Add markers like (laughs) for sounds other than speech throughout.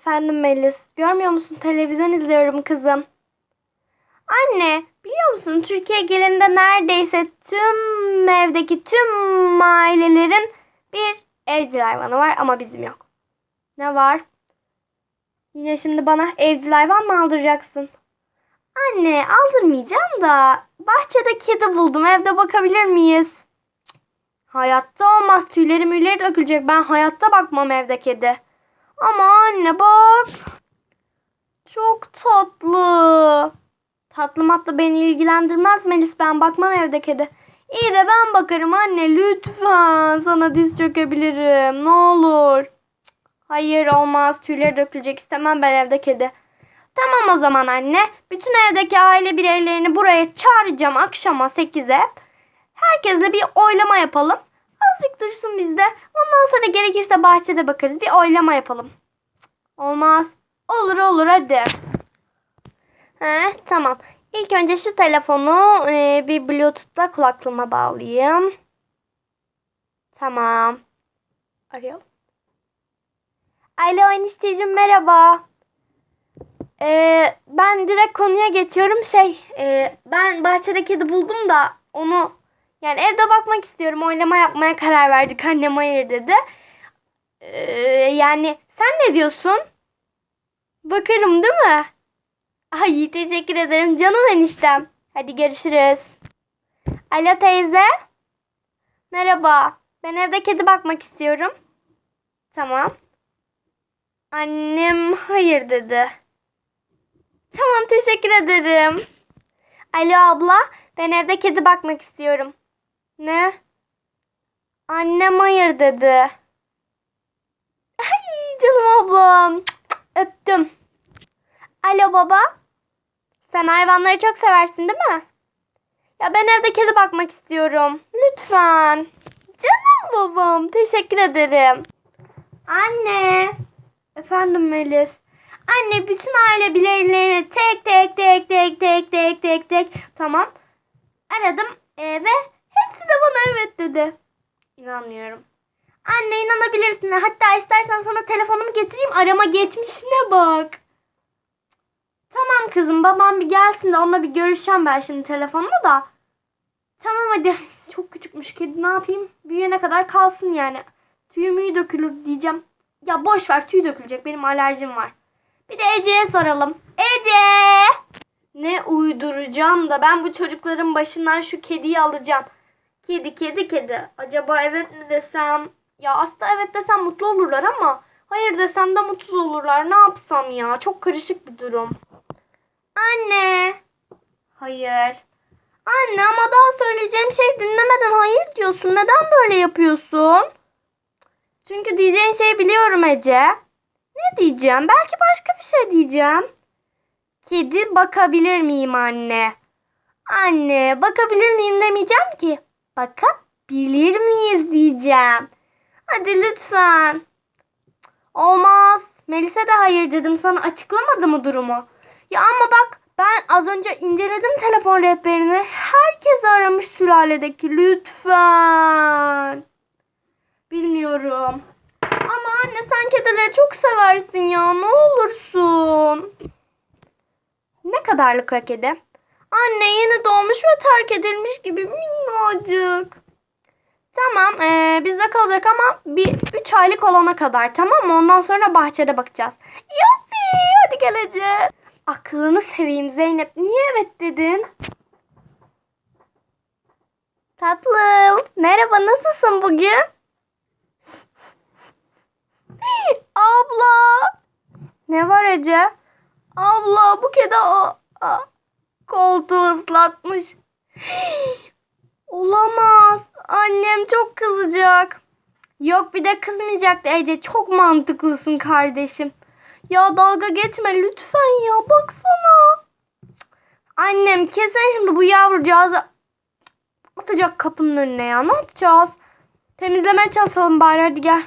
Efendim Melis, görmüyor musun? Televizyon izliyorum kızım. Anne, biliyor musun? Türkiye genelinde neredeyse tüm evdeki tüm ailelerin bir evcil hayvanı var ama bizim yok. Ne var? Yine şimdi bana evcil hayvan mı aldıracaksın? Anne, aldırmayacağım da bahçede kedi buldum. Evde bakabilir miyiz? Hayatta olmaz. Tüyleri müyleri dökülecek. Ben hayatta bakmam evde kedi. Ama anne bak. Çok tatlı. Tatlı matlı beni ilgilendirmez Melis. Ben bakmam evde kedi. İyi de ben bakarım anne. Lütfen. Sana diz çökebilirim. Ne olur. Hayır olmaz. Tüyleri dökülecek. istemem ben evde kedi. Tamam o zaman anne. Bütün evdeki aile bireylerini buraya çağıracağım akşama 8'e. Herkesle bir oylama yapalım. Azıcık dursun bizde. Ondan sonra gerekirse bahçede bakarız. Bir oylama yapalım. Olmaz. Olur olur hadi. He, tamam. İlk önce şu telefonu e, bir bluetooth'la kulaklığıma bağlayayım. Tamam. Arıyor. Alo enişteciğim merhaba. Ee, ben direkt konuya geçiyorum. Şey, e, ben bahçede kedi buldum da onu yani evde bakmak istiyorum. Oylama yapmaya karar verdik. Annem hayır dedi. Ee, yani sen ne diyorsun? Bakarım değil mi? Ay teşekkür ederim canım eniştem. Hadi görüşürüz. Alo teyze. Merhaba. Ben evde kedi bakmak istiyorum. Tamam. Annem hayır dedi. Tamam teşekkür ederim. Alo abla. Ben evde kedi bakmak istiyorum. Ne? Annem hayır dedi. Ay canım ablam. Öptüm. Alo baba. Sen hayvanları çok seversin değil mi? Ya ben evde kedi bakmak istiyorum. Lütfen. Canım babam. Teşekkür ederim. Anne. Efendim Melis. Anne bütün aile bireylerini tek tek tek tek tek tek tek tek tamam. Aradım e, ve hepsi de bana evet dedi. İnanmıyorum. İnanabilirsin. Hatta istersen sana telefonumu getireyim. Arama geçmişine bak. Tamam kızım babam bir gelsin de onunla bir görüşeceğim ben şimdi telefonla da. Tamam hadi. (laughs) Çok küçükmüş kedi ne yapayım? Büyüyene kadar kalsın yani. Tüyü müyü dökülür diyeceğim. Ya boş ver tüy dökülecek benim alerjim var. Bir de Ece'ye soralım. Ece! Ne uyduracağım da ben bu çocukların başından şu kediyi alacağım. Kedi kedi kedi. Acaba evet mi desem? Ya aslında evet desem mutlu olurlar ama hayır desem de mutsuz olurlar. Ne yapsam ya? Çok karışık bir durum. Anne. Hayır. Anne ama daha söyleyeceğim şey dinlemeden hayır diyorsun. Neden böyle yapıyorsun? Çünkü diyeceğin şeyi biliyorum Ece. Ne diyeceğim? Belki başka bir şey diyeceğim. Kedi bakabilir miyim anne? Anne bakabilir miyim demeyeceğim ki. Bakabilir miyiz diyeceğim. Hadi lütfen. Olmaz. Melis'e de hayır dedim. Sana açıklamadı mı durumu? Ya ama bak ben az önce inceledim telefon rehberini. Herkes aramış sülaledeki. Lütfen. Bilmiyorum. Ama anne sen kedileri çok seversin ya. Ne olursun. Ne kadarlık o kedi? Anne yeni doğmuş ve terk edilmiş gibi minnacık. Tamam ee, bizde kalacak ama bir 3 aylık olana kadar tamam mı? Ondan sonra bahçede bakacağız. Yuppi hadi gel Ece. Aklını seveyim Zeynep. Niye evet dedin? Tatlım. Merhaba nasılsın bugün? Abla. Ne var Ece? Abla bu kedi a, a, koltuğu ıslatmış. Olamaz. Annem çok kızacak. Yok bir de kızmayacaktı Ece. Çok mantıklısın kardeşim. Ya dalga geçme lütfen ya. Baksana. Annem kesin şimdi bu yavrucağızı atacak kapının önüne ya. Ne yapacağız? Temizlemeye çalışalım bari hadi gel.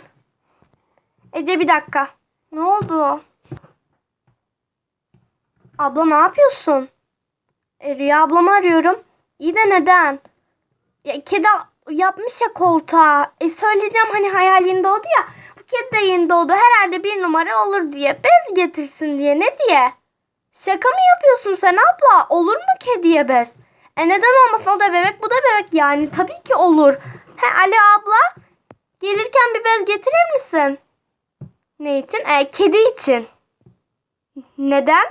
Ece bir dakika. Ne oldu? Abla ne yapıyorsun? E, Rüya ablamı arıyorum. İyi de neden? Ya, kedi yapmış ya koltuğa. E söyleyeceğim hani hayalinde oldu ya. Bu Kedi de yeni doğdu. Herhalde bir numara olur diye. Bez getirsin diye. Ne diye? Şaka mı yapıyorsun sen abla? Olur mu kediye bez? E neden olmasın? O da bebek bu da bebek yani. Tabii ki olur. He Ali abla gelirken bir bez getirir misin? Ne için? E, kedi için. Neden?